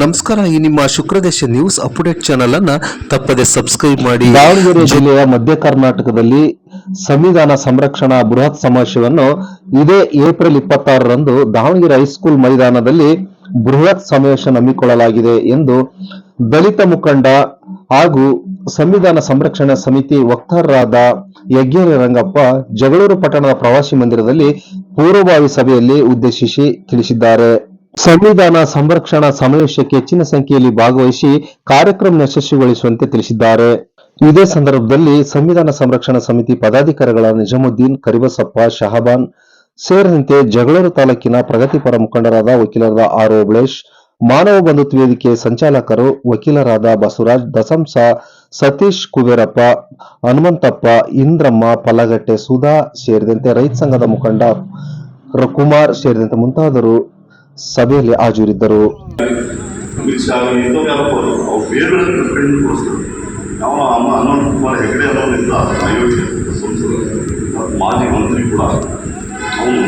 ನಮಸ್ಕಾರ ಈ ನಿಮ್ಮ ಶುಕ್ರದೇಶ ನ್ಯೂಸ್ ಅಪ್ಡೇಟ್ ಚಾನಲ್ ಅನ್ನ ತಪ್ಪದೆ ಸಬ್ಸ್ಕ್ರೈಬ್ ಮಾಡಿ. ದಾವಣಗೆರೆ ಜಿಲ್ಲೆಯ ಮಧ್ಯ ಕರ್ನಾಟಕದಲ್ಲಿ ಸಂವಿಧಾನ ಸಂರಕ್ಷಣಾ ಬೃಹತ್ ಸಮಾವೇಶವನ್ನು ಇದೇ ಏಪ್ರಿಲ್ ಇಪ್ಪತ್ತಾರರಂದು ದಾವಣಗೆರೆ ಹೈಸ್ಕೂಲ್ ಮೈದಾನದಲ್ಲಿ ಬೃಹತ್ ಸಮಾವೇಶ ಹಮ್ಮಿಕೊಳ್ಳಲಾಗಿದೆ ಎಂದು ದಲಿತ ಮುಖಂಡ ಹಾಗೂ ಸಂವಿಧಾನ ಸಂರಕ್ಷಣಾ ಸಮಿತಿ ವಕ್ತಾರರಾದ ಯಜ್ಞೇರಿ ರಂಗಪ್ಪ ಜಗಳೂರು ಪಟ್ಟಣದ ಪ್ರವಾಸಿ ಮಂದಿರದಲ್ಲಿ ಪೂರ್ವಭಾವಿ ಸಭೆಯಲ್ಲಿ ಉದ್ದೇಶಿಸಿ ತಿಳಿಸಿದ್ದಾರೆ. ಸಂವಿಧಾನ ಸಂರಕ್ಷಣಾ ಸಮಾವೇಶಕ್ಕೆ ಹೆಚ್ಚಿನ ಸಂಖ್ಯೆಯಲ್ಲಿ ಭಾಗವಹಿಸಿ ಕಾರ್ಯಕ್ರಮ ಯಶಸ್ವಿಗೊಳಿಸುವಂತೆ ತಿಳಿಸಿದ್ದಾರೆ. ಇದೇ ಸಂದರ್ಭದಲ್ಲಿ ಸಂವಿಧಾನ ಸಂರಕ್ಷಣಾ ಸಮಿತಿ ಪದಾಧಿಕಾರಿಗಳ ನಿಜಾಮುದ್ದೀನ್, ಕರಿಬಸಪ್ಪ, ಶಹಬಾನ್ ಸೇರಿದಂತೆ ಜಗಳೂರು ತಾಲೂಕಿನ ಪ್ರಗತಿಪರ ಮುಖಂಡರಾದ ವಕೀಲರಾದ ಆರ್ ಓಬಳೇಶ್ ಮಾನವ ಬಂಧುತ್ವ ವೇದಿಕೆ ಸಂಚಾಲಕರು ವಕೀಲರಾದ ಬಸವರಾಜ್, ದಸಂಸ ಸತೀಶ್, ಕುಬೇರಪ್ಪ, ಹನುಮಂತಪ್ಪ, ಇಂದ್ರಮ್ಮ, ಪಲ್ಲಗಟ್ಟೆ ಸುಧಾ ಸೇರಿದಂತೆ ರೈತ ಸಂಘದ ಮುಖಂಡ ರ- ಕುಮಾರ್ ಸೇರಿದಂತೆ ಮುಂತಾದವರು ಸಭೆಯಲ್ಲಿ ಹಾಜರಿದ್ದರು. ಮಾಜಿ ಮಂತ್ರಿ ಕೂಡ ಅವನು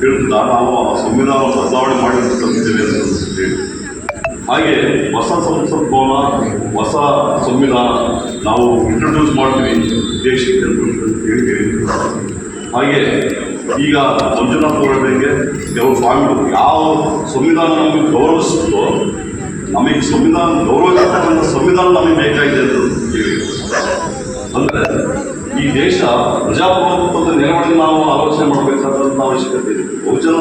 ಹೇಳ್ತಿದ್ದ ನಾವು ಸಂವಿಧಾನ ಬದಲಾವಣೆ ಮಾಡಿ ಅಂತ ಅನಿಸುತ್ತೆ ಹಾಗೆ ಹೊಸ ಸಂಸತ್ ಭವನ ಹೊಸ ಸಂವಿಧಾನ ನಾವು ಇಂಟ್ರೊಡ್ಯೂಸ್ ಮಾಡ್ತೀವಿ. ದೇಶಕ್ಕೆ ಅಂತ ಹೇಳಿ ಹಾಗೆ ಈಗ ಮಂಜುನಾಥ್ ಅವರಿಗೆ ಕೆಲವು ಸ್ವಾಮಿಗಳು ಯಾವ ಸಂವಿಧಾನ ನಮಗೆ ಗೌರವಿಸುತ್ತೋ, ನಮಗೆ ಸಂವಿಧಾನ ಗೌರವಿಸ್ತಕ್ಕಂಥ ಸಂವಿಧಾನ ನಮಗೆ ಬೇಕಾಗಿದೆ ಅಂತ ಅಂದರೆ ಈ ದೇಶ ಪ್ರಜಾಪ್ರಭುತ್ವದ ನೆರವಣಿಗೆ ನಾವು ಆಲೋಚನೆ ಮಾಡಬೇಕಾದಂಥ ಅವಶ್ಯಕತೆ ಇದೆ. ಬಹುಜನ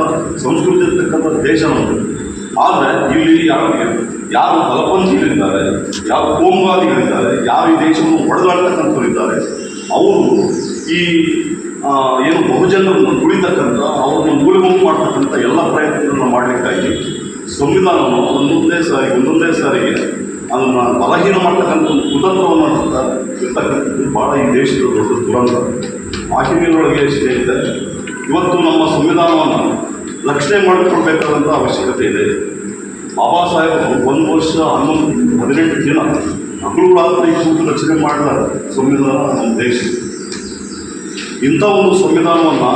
ಸಂಸ್ಕೃತಿ ಇರ್ತಕ್ಕಂಥ ದೇಶ ನಮ್ಮದು ಆದರೆ ಇಲ್ಲಿ ಯಾರು ಯಾರು ಬಲಪಂಥಿಗಳಿದ್ದಾರೆ ಯಾರು ಕೋಮುವಾದಿಗಳಿದ್ದಾರೆ, ಯಾರು ಈ ದೇಶವನ್ನು ಒಡೆದಾಡ್ತಕ್ಕಂಥವರಿದ್ದಾರೆ, ಅವರು ಈ ಏನು ಬಹುಜನರನ್ನು ಉಳಿತಕ್ಕಂಥ, ಅವ್ರನ್ನ ಮೂಲಗುಂಪು ಮಾಡ್ತಕ್ಕಂಥ ಎಲ್ಲ ಪ್ರಯತ್ನಗಳನ್ನು ಮಾಡಲಿಕ್ಕಾಗಿ ಸಂವಿಧಾನವನ್ನು ಒಂದೊಂದೇ ಸಾರಿ, ಒಂದೊಂದೇ ಸಾರಿಗೆ ಅದನ್ನು ಬಲಹೀನ ಮಾಡ್ತಕ್ಕಂಥ ಒಂದು ಕುತಂತ್ರವನ್ನು ಇರ್ತಕ್ಕಂಥದ್ದು ಭಾಳ ಈ ದೇಶದ ದೊಡ್ಡ ದುರಂತ. ಆ ಹಿನ್ನೆಲೆಯೊಳಗೆ ಸ್ನೇಹಿತರೆ ಇವತ್ತು ನಮ್ಮ ಸಂವಿಧಾನವನ್ನು ರಕ್ಷಣೆ ಮಾಡಿಕೊಳ್ಬೇಕಾದಂಥ ಅವಶ್ಯಕತೆ ಇದೆ. ಬಾಬಾ ಸಾಹೇಬರು ಒಂದು ವರ್ಷ ಹನ್ನೊಂದು, ಹದಿನೆಂಟು ದಿನ ಮಕ್ಕಳು ರಾತ್ರಿ ಕೂತು ರಚನೆ ಮಾಡಿದ ಸಂವಿಧಾನ ನಮ್ಮ ದೇಶ. ಇಂಥ ಒಂದು ಸಂವಿಧಾನವನ್ನು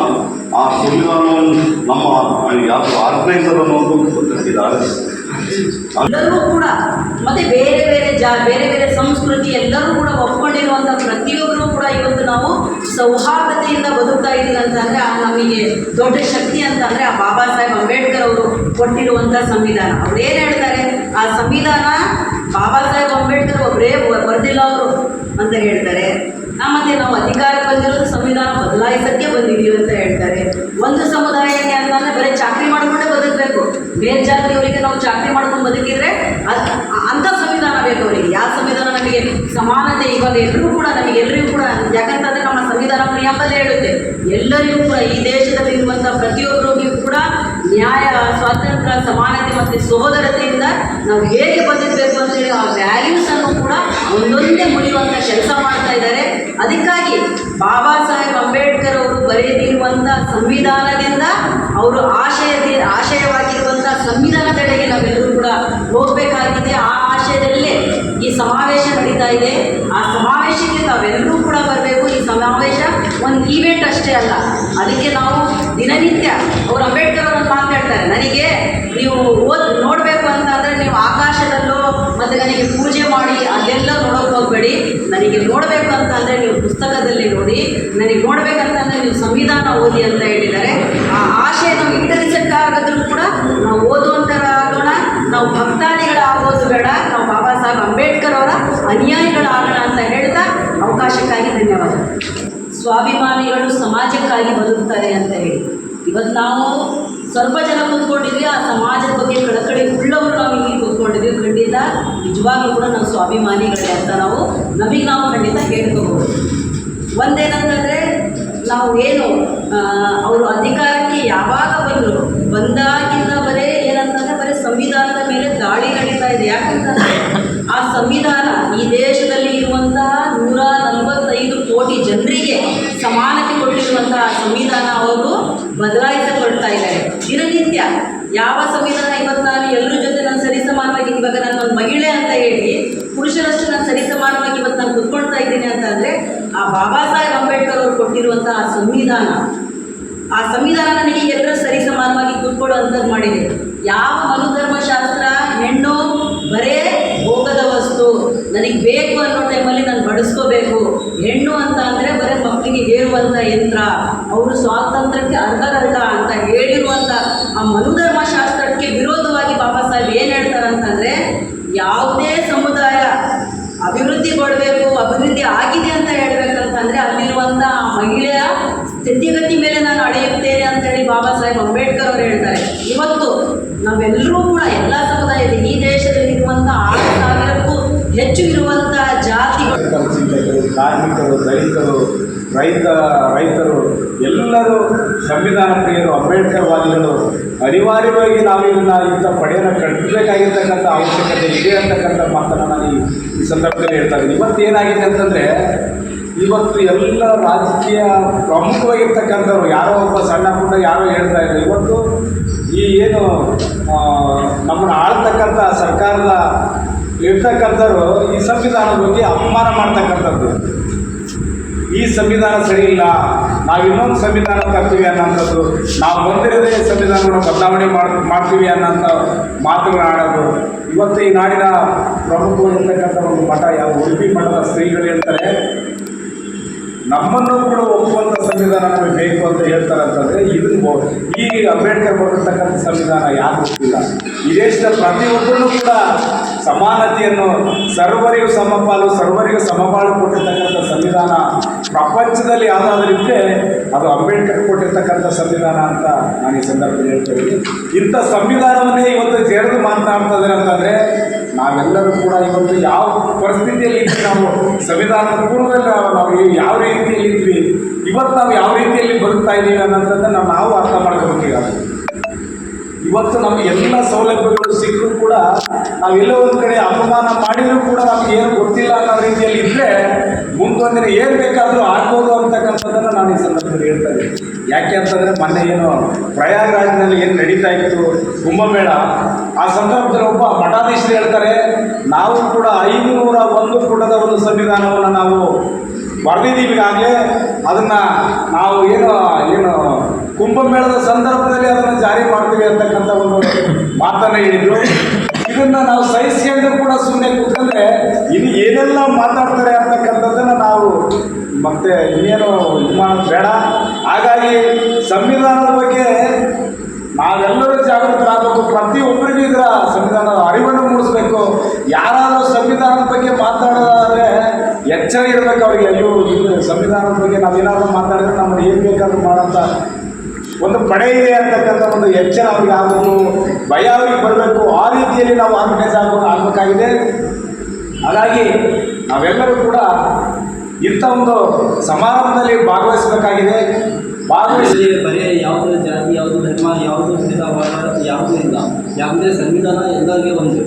ಆ ಸಂವಿಧಾನವನ್ನು ನಮ್ಮ ಯಾರು ಆರ್ಗನೈಸರ್ ಅನ್ನೋದು ಎಲ್ಲರೂ ಕೂಡ, ಮತ್ತೆ ಬೇರೆ ಬೇರೆ ಜಾ ಬೇರೆ ಬೇರೆ ಸಂಸ್ಕೃತಿ ಎಲ್ಲರೂ ಕೂಡ ಒಪ್ಕೊಂಡಿರುವಂಥ ಪ್ರತಿಯೊಬ್ಬರು ಕೂಡ ಇವತ್ತು ನಾವು ಸೌಹಾರ್ದತೆಯಿಂದ ಬದುಕ್ತಾ ಇದ್ದೀವಿ ಅಂತಂದ್ರೆ ಆ ನಮಗೆ ದೊಡ್ಡ ಶಕ್ತಿ ಅಂತಂದ್ರೆ ಆ ಬಾಬಾ ಸಾಹೇಬ್ ಅಂಬೇಡ್ಕರ್ ಅವರು ಕೊಟ್ಟಿರುವಂಥ ಸಂವಿಧಾನ. ಅವ್ರು ಏನು ಹೇಳ್ತಾರೆ? ಆ ಸಂವಿಧಾನ ಬಾಬಾ ಸಾಹೇಬ್ ಅಂಬೇಡ್ಕರ್ ಒಬ್ಬರೇ ಬರೆದಿಲ್ಲ ಅವರು ಅಂತ ಹೇಳ್ತಾರೆ. ಮತ್ತೆ ನಾವು ಅಧಿಕಾರಕ್ಕೆ ಬಂದಿರೋದು ಬದಲಾಯಿಸಕ್ಕೆ ಬಂದಿದ್ದೀವಿ ಅಂತ ಹೇಳ್ತಾರೆ. ಒಂದು ಸಮುದಾಯಕ್ಕೆ ಅಂತಂದ್ರೆ ಬರೀ ಚಾಕ್ರಿ ಮಾಡಿಕೊಂಡೇ ಬದುಕಬೇಕು. ಬೇರೆ ಜಾತಿಯವರಿಗೆ ನಾವು ಚಾಕ್ರಿ ಮಾಡ್ಕೊಂಡು ಬದುಕಿದ್ರೆ ಅಂತ ಸಂವಿಧಾನ ಬೇಕು ಅವರಿಗೆ. ಯಾವ ಸಂವಿಧಾನ ನಮಗೆ ಸಮಾನತೆ ಇವಾಗ ಎಲ್ಲರೂ ಕೂಡ ನಮಗೆ ಎಲ್ಲರಿಗೂ ಕೂಡ ಯಾಕಂತಂದ್ರೆ ನಮ್ಮ ಸಂವಿಧಾನ ಪ್ರಿಯಾಂಬಲ್ಲೇ ಹೇಳುತ್ತೆ. ಎಲ್ಲರಿಗೂ ಕೂಡ ಈ ದೇಶದಲ್ಲಿ ಇರುವಂಥ ಪ್ರತಿಯೊಬ್ಬರಿಗೂ ಕೂಡ ನ್ಯಾಯ, ಸ್ವಾತಂತ್ರ್ಯ, ಸಮಾನತೆ ಮತ್ತು ಸಹೋದರತೆಯಿಂದ ನಾವು ಹೇಗೆ ಬದುಕಬೇಕು ಅಂತೇಳಿ ಆ ವ್ಯಾಲ್ಯೂಸ್ ಅನ್ನು ಕೂಡ ಒಂದೊಂದೇ ಮುಡಿಯುವಂಥ ಕೆಲಸ ಮಾಡ್ತಾ ಇದ್ದಾರೆ. ಅದಕ್ಕಾಗಿ ಬಾಬಾ ಸಾಹೇಬ್ ಅಂಬೇಡ್ಕರ್ ಅವರು ಬರೆಯದಿರುವಂಥ ಸಂವಿಧಾನದಿಂದ ಅವರು ಆಶಯದಿ ಆಶಯವಾಗಿರುವಂಥ ಸಂವಿಧಾನದೆಡೆಗೆ ನಾವೆಲ್ಲರೂ ಕೂಡ ಹೋಗಬೇಕಾಗಿದೆ. ಆ ಆಶಯದಲ್ಲೇ ಸಮಾವೇಶ ನಡೀತಾ ಇದೆ. ಆ ಸಮಾವೇಶಕ್ಕೆ ತಾವೆಲ್ಲರೂ ಕೂಡ ಬರಬೇಕು. ಈ ಸಮಾವೇಶ ಒಂದು ಈವೆಂಟ್ ಅಷ್ಟೇ ಅಲ್ಲ. ಅದಕ್ಕೆ ನಾವು ದಿನನಿತ್ಯ ಅವರು ಅಂಬೇಡ್ಕರ್ ಅವರು ಮಾತಾಡ್ತಾರೆ. ನನಗೆ ನೀವು ಓದಿ ನೋಡಬೇಕು ಅಂತ ಅಂದರೆ ನೀವು ಆಕಾಶದಲ್ಲೋ ಮತ್ತು ನನಗೆ ಪೂಜೆ ಮಾಡಿ ಅಲ್ಲೆಲ್ಲ ನೋಡೋಕೆ ಹೋಗಬೇಡಿ. ನನಗೆ ನೋಡಬೇಕು ಅಂತ ಅಂದರೆ ನೀವು ಪುಸ್ತಕದಲ್ಲಿ ನೋಡಿ. ನನಗೆ ನೋಡಬೇಕಂತಂದರೆ ನೀವು ಸಂವಿಧಾನ ಓದಿ ಅಂತ ಹೇಳಿದ್ದಾರೆ. ಆ ಆಶೆ ನಾವು ಈಡೇರಿಸಕ್ಕಾಗದ್ರೂ ಕೂಡ ನಾವು ಓದುವಂಥರಾಗೋಣ ನಾವು ಭಕ್ತಾದಿಗಳಾಗೋದು ಬೇಡ. ನಾವು ಸಾಹೇಬ್ ಅಂಬೇಡ್ಕರ್ ಅವರ ಅನುಯಾಯಿಗಳಾಗೋಣ ಅಂತ ಹೇಳ್ತಾ ಅವಕಾಶಕ್ಕಾಗಿ ಧನ್ಯವಾದ. ಸ್ವಾಭಿಮಾನಿಗಳು ಸಮಾಜಕ್ಕಾಗಿ ಬದುಕ್ತಾರೆ ಅಂತ ಹೇಳಿ. ಇವತ್ತು ನಾವು ಸ್ವಲ್ಪ ಜನ ಕೂತ್ಕೊಂಡಿದ್ವಿ, ಆ ಸಮಾಜದ ಬಗ್ಗೆ ಕಳಕಳಿ ಉಳ್ಳವರು ನಾವು ಇಲ್ಲಿ ಕೂತ್ಕೊಂಡಿದ್ವಿ. ಖಂಡಿತ, ನಿಜವಾಗ್ಲೂ ಕೂಡ ನಾವು ಸ್ವಾಭಿಮಾನಿಗಳೇ ಅಂತ ನಾವು ನಮಗೆ ನಾವು ಖಂಡಿತ ಹೇಳ್ಕೋಬಹುದು ಒಂದೇನಂತಂದರೆ, ನಾವು ಏನು ಅವರು ಅಧಿಕಾರಕ್ಕೆ ಯಾವಾಗ ಬಂದರು, ಬಂದಾಗಿಂದ ಬರೀ ಏನಂತಂದರೆ ಬರೀ ಸಂವಿಧಾನದ ಮೇಲೆ ದಾಳಿ ನಡೀತಾ ಇದೆ. ಯಾಕಂತಂದರೆ ಸಂವಿಧಾನ ಈ ದೇಶದಲ್ಲಿ ಇರುವಂತಹ ನೂರ ನಲವತ್ತೈದು ಕೋಟಿ ಜನರಿಗೆ ಸಮಾನತೆ ಕೊಟ್ಟಿರುವಂತಹ ಸಂವಿಧಾನ ಅವರು ಬದಲಾಯಿಸಲ್ಪಡ್ತಾ ಇದ್ದಾರೆ. ದಿನನಿತ್ಯ ಯಾವ ಸಂವಿಧಾನ ಇವತ್ತು ನಾನು ಎಲ್ಲರ ಜೊತೆ ನಾನು ಸರಿಸಮಾನವಾಗಿ ಇವಾಗ ನಾನು ಒಂದು ಮಹಿಳೆ ಅಂತ ಹೇಳಿ ಪುರುಷರಷ್ಟು ನಾನು ಸರಿಸಮಾನವಾಗಿ ಇವತ್ತು ನಾನು ಕುತ್ಕೊಳ್ತಾ ಇದ್ದೀನಿ ಅಂತ ಅಂದರೆ ಆ ಬಾಬಾ ಸಾಹೇಬ್ ಅಂಬೇಡ್ಕರ್ ಅವರು ಕೊಟ್ಟಿರುವಂತಹ ಸಂವಿಧಾನ, ಆ ಸಂವಿಧಾನ ನನಗೆ ಎಲ್ಲರೂ ಸರಿ ಸಮಾನವಾಗಿ ಕೂತ್ಕೊಳ್ಳೋ ಅಂಥದ್ದು ಮಾಡಿದೆ. ಯಾವ ಮನುಧರ್ಮಶಾಸ್ತ್ರ ಬೇಕು ಅನ್ನೋ ಟೈಮಲ್ಲಿ ನಾನು ಬಡಿಸ್ಕೋಬೇಕು. ಹೆಣ್ಣು ಅಂತ ಅಂದರೆ ಬರೀ ಮಕ್ಕಳಿಗೆ ಹೇರುವಂಥ ಯಂತ್ರ, ಅವರು ಸ್ವಾತಂತ್ರ್ಯಕ್ಕೆ ಅರ್ಹರಲ್ಲ ಅಂತ ಹೇಳಿರುವಂಥ ಆ ಮನುಧರ್ಮಶಾಸ್ತ್ರಕ್ಕೆ ವಿರೋಧವಾಗಿ ಬಾಬಾ ಸಾಹೇಬ್ ಏನು ಹೇಳ್ತಾರೆ ಅಂತಂದರೆ ಯಾವುದೇ ಸಮುದಾಯ ಅಭಿವೃದ್ಧಿಗೊಳ್ಬೇಕು ಅಭಿವೃದ್ಧಿ ಆಗಿದೆ ಅಂತ ಹೇಳ್ಬೇಕಂತಂದರೆ ಅಲ್ಲಿರುವಂಥ ಆ ಮಹಿಳೆಯ ಸ್ಥಿತಿಗತಿ ಮೇಲೆ ನಾನು ಅಳೆಯುತ್ತೇನೆ ಅಂತ ಹೇಳಿ ಬಾಬಾ ಸಾಹೇಬ್ ಅಂಬೇಡ್ಕರ್ ಅವರು ಹೇಳ್ತಾರೆ. ಇವತ್ತು ನಾವೆಲ್ಲರೂ ದಲಿತರು, ರೈತ, ರೈತರು, ಎಲ್ಲರೂ ಸಂವಿಧಾನ ಪ್ರಿಯರು ಅಂಬೇಡ್ಕರ್ ವಾದಿಗಳು ಅನಿವಾರ್ಯವಾಗಿ ನಾವು ಇದನ್ನ ಇಂಥ ಪಡೆಯನ್ನು ಕಟ್ಟಬೇಕಾಗಿರ್ತಕ್ಕಂಥ ಅವಶ್ಯಕತೆ ಇದೆ ಅಂತಕ್ಕಂಥ ಮಾತನ್ನು ನಾನು ಈ- ಸಂದರ್ಭದಲ್ಲಿ ಹೇಳ್ತಾ ಇದ್ದೀನಿ. ಇವತ್ತು ಏನಾಗಿದೆ ಅಂತಂದರೆ, ಇವತ್ತು ಎಲ್ಲ ರಾಜಕೀಯ ಪ್ರಮುಖವಾಗಿರ್ತಕ್ಕಂಥವ್ರು, ಯಾರೋ ಒಬ್ಬ ಸಣ್ಣ ಪುಟ್ಟ ಯಾರೋ ಹೇಳ್ತಾ ಇದ್ದಾರೆ ಇವತ್ತು ಈ ಏನು ನಮ್ಮನ್ನು ಆಳ್ತಕ್ಕಂಥ ಸರ್ಕಾರದ ಇರ್ತಕ್ಕಂಥವ್ರು ಈ ಸಂವಿಧಾನದ ಬಗ್ಗೆ ಅಪಮಾನ ಮಾಡ್ತಕ್ಕಂಥದ್ದು. ಈ ಸಂವಿಧಾನ ಸರಿ ಇಲ್ಲ, ನಾವು ಇನ್ನೊಂದು ಸಂವಿಧಾನ ತರ್ತೀವಿ ಅನ್ನೋಂಥದ್ದು, ನಾವು ಬಂದಿರೋದೇ ಸಂವಿಧಾನವನ್ನು ಬದಲಾವಣೆ ಮಾಡ್, ಮಾಡ್ತೀವಿ ಅನ್ನೋಂಥ ಮಾತುಗಳು ಆಡೋದು. ಇವತ್ತು ಈ ನಾಡಿನ ಪ್ರಮುಖವಾಗಿರ್ತಕ್ಕಂಥ ಒಂದು ಮಠ ಯಾವ ಉಡುಪಿ ಮಠದ ಸ್ತ್ರೀಗಳು ಹೇಳ್ತಾರೆ, ನಮ್ಮನ್ನು ಕೂಡ ಒಪ್ಪುವಂಥ ಸಂವಿಧಾನ ನಮಗೆ ಬೇಕು ಅಂತ ಹೇಳ್ತಾರೆ ಅಂತಂದರೆ ಇದನ್ನು ಈ ಅಂಬೇಡ್ಕರ್ ಕೊಟ್ಟಿರ್ತಕ್ಕಂಥ ಸಂವಿಧಾನ ಯಾರು ಗೊತ್ತಿಲ್ಲ. ಈ ದೇಶದ ಪ್ರತಿಯೊಬ್ಬರನ್ನು ಕೂಡ ಸಮಾನತೆಯನ್ನು, ಸರ್ವರಿಗೂ ಸಮಪಾಲು ಸರ್ವರಿಗೂ ಸಮಪಾಲು ಕೊಟ್ಟಿರ್ತಕ್ಕಂಥ ಸಂವಿಧಾನ ಪ್ರಪಂಚದಲ್ಲಿ ಯಾವುದಾದ್ರೂ ಅದು ಅಂಬೇಡ್ಕರ್ ಕೊಟ್ಟಿರ್ತಕ್ಕಂಥ ಸಂವಿಧಾನ ಅಂತ ನಾನು ಈ ಸಂದರ್ಭದಲ್ಲಿ ಹೇಳ್ತೇನೆ. ಇಂಥ ಸಂವಿಧಾನವನ್ನೇ ಇವತ್ತು ಜೆರೆದು ಮಾತನಾಡ್ತಾ ಅಂತಂದರೆ ನಾವೆಲ್ಲರೂ ಕೂಡ ಇವತ್ತು ಯಾವ ಪರಿಸ್ಥಿತಿಯಲ್ಲಿ ಇದ್ವಿ ನಾವು? ಸಂವಿಧಾನದ ಪೂರ್ವದಲ್ಲಿ ನಾವು ಯಾವ ರೀತಿಯಲ್ಲಿ ಇದ್ವಿ? ಇವತ್ತು ನಾವು ಯಾವ ರೀತಿಯಲ್ಲಿ ಬದುಕ್ತಾ ಇದ್ದೀವಿ ಅನ್ನೋದನ್ನು ನಾವು ನಾವು ಅರ್ಥ ಮಾಡ್ಕೋಬೇಕೀಗಾಗುತ್ತೆ ಇವತ್ತು ನಮಗೆ ಎಲ್ಲ ಸೌಲಭ್ಯಗಳು ಸಿಕ್ಕರೂ ಕೂಡ ನಾವೆಲ್ಲೋ ಒಂದು ಕಡೆ ಅಪಮಾನ ಮಾಡಿದರೂ ಕೂಡ ನಮ್ಗೆ ಏನು ಗೊತ್ತಿಲ್ಲ ಅನ್ನೋ ರೀತಿಯಲ್ಲಿ ಇದ್ದರೆ ಮುಂದೊಂದಿನ ಏನು ಬೇಕಾದರೂ ಆಗ್ಬೋದು ಅಂತಕ್ಕಂಥದ್ದನ್ನು ನಾನು ಈ ಸಂದರ್ಭದಲ್ಲಿ ಹೇಳ್ತಾ ಇದ್ದೀನಿ. ಯಾಕೆ ಅಂತಂದರೆ ಮೊನ್ನೆ ಏನು ಪ್ರಯಾಗ್ರಾಜ್ನಲ್ಲಿ ಏನು ನಡೀತಾ ಇತ್ತು, ಕುಂಭಮೇಳ, ಆ ಸಂದರ್ಭದಲ್ಲಿ ಒಬ್ಬ ಮಠಾಧೀಶರು ಹೇಳ್ತಾರೆ, ನಾವು ಕೂಡ ಐದುನೂರ ಒಂದು ಪುಟದ ಒಂದು ಸಂವಿಧಾನವನ್ನು ನಾವು ಬರೆದಿದ್ದೀವಿ ಈಗಾಗಲೇ. ಅದನ್ನು ನಾವು ಏನು ಏನು ಕುಂಭಮೇಳದ ಸಂದರ್ಭದಲ್ಲಿ ಅದನ್ನು ಜಾರಿ ಮಾಡ್ತೀವಿ ಅಂತಕ್ಕಂಥ ಒಂದು ಮಾತನ್ನು ಹೇಳಿದ್ರು. ಇದನ್ನ ನಾವು ಸಹಿಸಿಕೊಂಡು ಕೂಡ ಸುಮ್ಮನೆ ಕೂತ್ಕೊಂಡ್ರೆ ಇನ್ನು ಏನೆಲ್ಲ ಮಾತಾಡ್ತಾರೆ ಅಂತಕ್ಕಂಥದ್ದನ್ನು ನಾವು ಮತ್ತೆ ಇನ್ನೇನು ಇದು ಬೇಡ. ಹಾಗಾಗಿ ಸಂವಿಧಾನದ ಬಗ್ಗೆ ನಾವೆಲ್ಲರೂ ಜಾಗೃತರಾಗಬೇಕು. ಪ್ರತಿಯೊಬ್ಬರಿಗೂ ಇದರ ಸಂವಿಧಾನದ ಅರಿವನ್ನು ಮೂಡಿಸ್ಬೇಕು. ಯಾರಾದರೂ ಸಂವಿಧಾನದ ಬಗ್ಗೆ ಮಾತಾಡೋದಾದರೆ ಎಚ್ಚರ ಇರಬೇಕು ಅವರಿಗೆ. ಅಯ್ಯೋ ಇದು ಸಂವಿಧಾನದ ಬಗ್ಗೆ ನಾವೇನಾದರೂ ಮಾತಾಡಿದ್ರೆ ನಮ್ಮನ್ನು ಏನು ಬೇಕಾದರೂ ಮಾಡೋಂಥ ಒಂದು ಪಡೆ ಇದೆ ಅಂತಕ್ಕಂಥ ಒಂದು ಎಚ್ಚರ ಅವ್ರಿಗೆ ಆಗಬೇಕು ಭಯ ಅವ್ರಿಗೆ ಬರಬೇಕು, ಆ ರೀತಿಯಲ್ಲಿ ನಾವು ಆರ್ಗನೈಸ್ ಆಗಬೇಕು, ಆಗಬೇಕಾಗಿದೆ. ಹಾಗಾಗಿ ನಾವೆಲ್ಲರೂ ಕೂಡ ಇಂಥ ಒಂದು ಸಮಾರಂಭದಲ್ಲಿ ಭಾಗವಹಿಸಬೇಕಾಗಿದೆ. ಭಾಗವಹಿಸಿ ಬರೀ ಯಾವುದೇ ಜಾತಿ, ಯಾವುದು ಧರ್ಮ, ಯಾವುದು ಭೇದಭಾವ, ಯಾವುದೂ ಇಲ್ಲ. ಯಾವುದೇ ಸಂವಿಧಾನ ಎಲ್ಲರಿಗೆ ಒಂದು.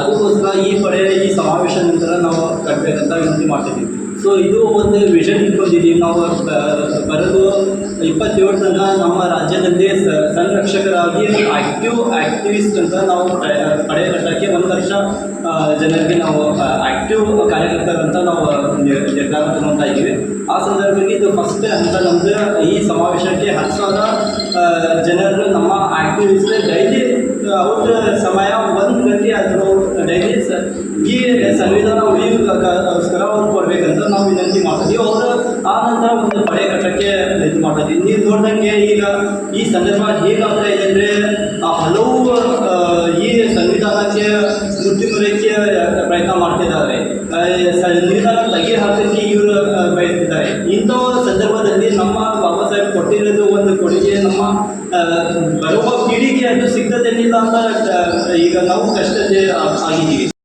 ಅದಕ್ಕೋಸ್ಕರ ಈ ಪಡೆಯ ಈ ಸಮಾವೇಶ ನಂತರ ನಾವು ಕಟ್ಟಬೇಕಂತ ವಿನಂತಿ ಮಾಡ್ತಿದ್ದೀವಿ. ಸೊ ಇದು ಒಂದು ವಿಷನ್ ಇಟ್ಕೊಂಡಿದ್ದೀವಿ. ನಾವು ಬರೋದು ಇಪ್ಪತ್ತೇಳು ತನಕ ನಮ್ಮ ರಾಜ್ಯದಲ್ಲಿ ಸಂರಕ್ಷಕರಾಗಿ ಆ್ಯಕ್ಟಿವ್ ಆ್ಯಕ್ಟಿವಿಸ್ಟ್ ಅಂತ ನಾವು ಪ- ಪಡೆ ಕಟ್ಟೋಕ್ಕೆ ಒಂದು ಆ, ಜನರಿಗೆ ನಾವು ಆ್ಯಕ್ಟಿವ್ ಕಾರ್ಯಕರ್ತರಂತ ನಾವು ನಿರ್- ನಿರ್ಧಾರ ತಗೊಳ್ತಾ ಇದ್ದೀವಿ. ಆ ಸಂದರ್ಭದಲ್ಲಿ ಇದು ಫಸ್ಟ್ ಅಂತ ನಮ್ಮದು ಈ ಸಮಾವೇಶಕ್ಕೆ ಹತ್ತು ಸಾವಿರ ಜನರು ನಮ್ಮ ಆ್ಯಕ್ಟಿವಿಸ್ಟ್ ಡೈಲಿ ಅವ್ರ ಸಮಯ ಒಂದು ಗಂಟೆ ಆದರೂ ಡೈಲಿ ಈ ಸಂವಿಧಾನ ಕೊಡಬೇಕಂತ ನಾವು ವಿನಂತಿ ಮಾಡ್ತೀವಿ. ಅವರು ಆ ನಂತರ ಒಂದು ಪಡೆ ಕಟ್ಟಕ್ಕೆ ಇದು ಮಾಡ್ತೀವಿ ನೀವು ನೋಡ್ದಂಗೆ ಈಗ ಈ ಸಂದರ್ಭ ಹೇಗಾಗ್ತಾ ಇದೆ ಅಂದರೆ ಹಲವು ಈ ಸಂವಿಧಾನಕ್ಕೆ ಮುರಿಯಕ್ಕೆ ಪ್ರಯತ್ನ ಮಾಡ್ತಿದ್ದಾರೆ. ಸಂವಿಧಾನ ತೆಗೆ ಹಾಕಕ್ಕೆ ಇವರು ಬಯಸ್ತಿದ್ದಾರೆ. ಇಂಥ ಸಂದರ್ಭದಲ್ಲಿ ನಮ್ಮ ಬಾಬಾ ಸಾಹೇಬ್ ಕೊಟ್ಟಿರೋದು ಒಂದು ಕೊಡುಗೆ ನಮ್ಮ ಬರುವ ಪೀಳಿಗೆ ಅದು ಸಿಗ್ತದೇನಿಲ್ಲ ಅಂತ ಈಗ ನಾವು ಆ- ಆಗಿದ್ದೀವಿ.